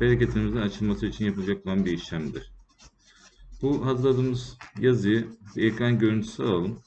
bereketimizin açılması için yapılacak olan bir işlemdir. Bu hazırladığımız yazıyı bir ekran görüntüsü alalım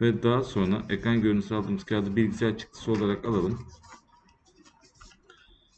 ve daha sonra ekran görüntüsü aldığımız kağıdı bilgisayar çıktısı olarak alalım.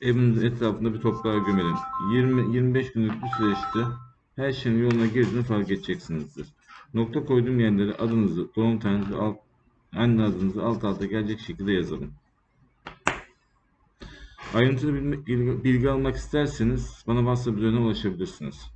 Evimizin etrafında bir toprağa gömelim. 20-25 günlük bir süreçte her şeyin yoluna girdiğini fark edeceksinizdir. Nokta koyduğum yerlere adınızı, doğum tarihinizi, alt, anne adınızı alt alta gelecek şekilde yazalım. Ayrıntılı bilgi, almak isterseniz bana WhatsApp üzerinden ulaşabilirsiniz.